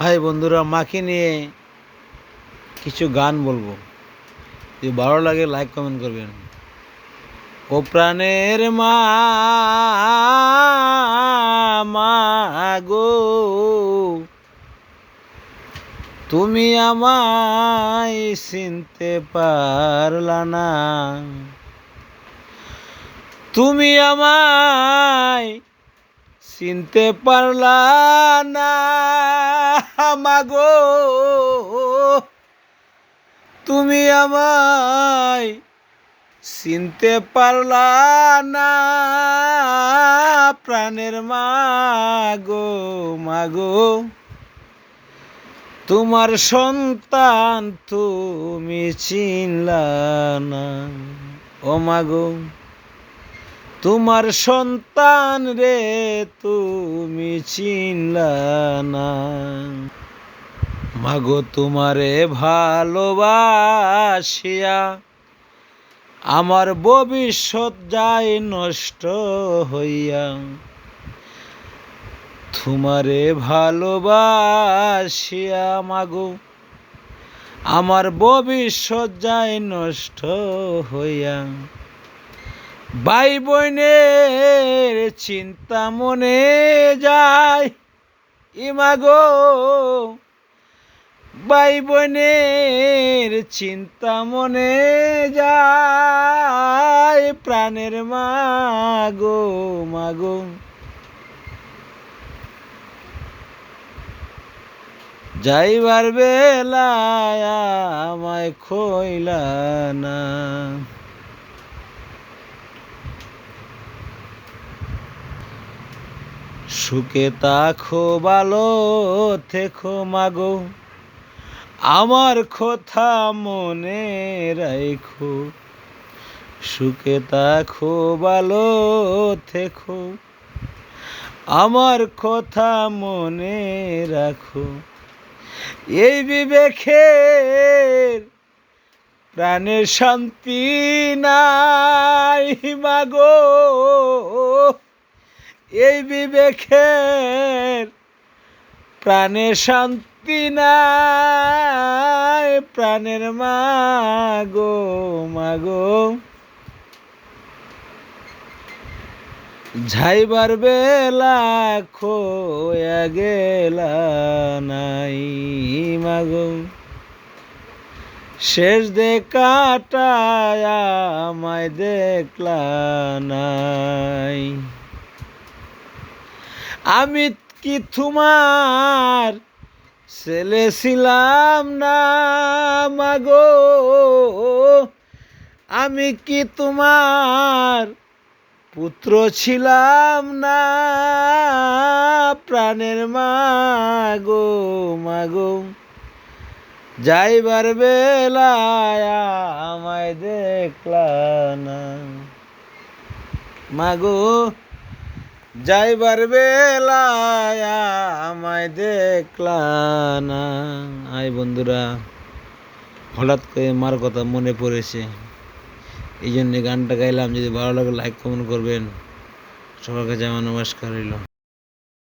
High বন্ধুরা, মাকে নিয়ে কিছু গান বলব। যদি ভালো লাগে লাইক কমেন্ট করবেন। ও প্রাণের মা মা গো, তুমি আমায় চিনতে পারলা না। তুমি আমায় চিনতে পারলা না মাগো। তুমি আমায় চিনতে পারলা না প্রাণের মাগো মাগো। তোমার সন্তান তুমি চিনলা না, ও মাগো। তোমার সন্তান রে, তুমি চিনলা না। মাগো তোমারে ভালোবাসিয়া, আমার ভবিষ্যৎ যায় নষ্ট হইয়া। তোমারে ভালোবাসিয়া, মাগো, আমার ভবিষ্যৎ যায় নষ্ট হইয়া। ভাই বোনের চিন্তা মনে যায়। ইমাগো ভাই বোনের চিন্তা মনে যায়। প্রাণের মাগো মাগো যাইবার বেলায় আমায় খইলা না। সুখে তাখো ভালো থেকো মাগো। আমার কথা মনে রাখো সুখে তাখো ভালো থেকো। আমার কথা মনে রাখো। এই বিবেকের প্রাণের শান্তি নাই মাগো। এই বিবেকের প্রাণের শান্তি নাই, প্রাণের মাগো মাগো। যাইবার বেলা খোয়া গেলা নাই, মাগো। শেষ দেখাটায় আমায় দেখলা নাই আমি কি তোমার ছেলে ছিলাম না, মাগো? আমি কি তোমার পুত্র ছিলাম না, প্রাণের মাগো মাগো? যাইবার বেলায় আমায় দেখলা না, মাগো? যাইবার বেলায় আমায় দেখলা না। আই বন্ধুরা, হঠাৎ করে মার কথা মনে পড়েছে। এই জন্য গানটা গাইলাম, যদি ভালো লাগে লাইক কমেন্ট করবেন। সবার কাছে আমার নমস্কার রইল।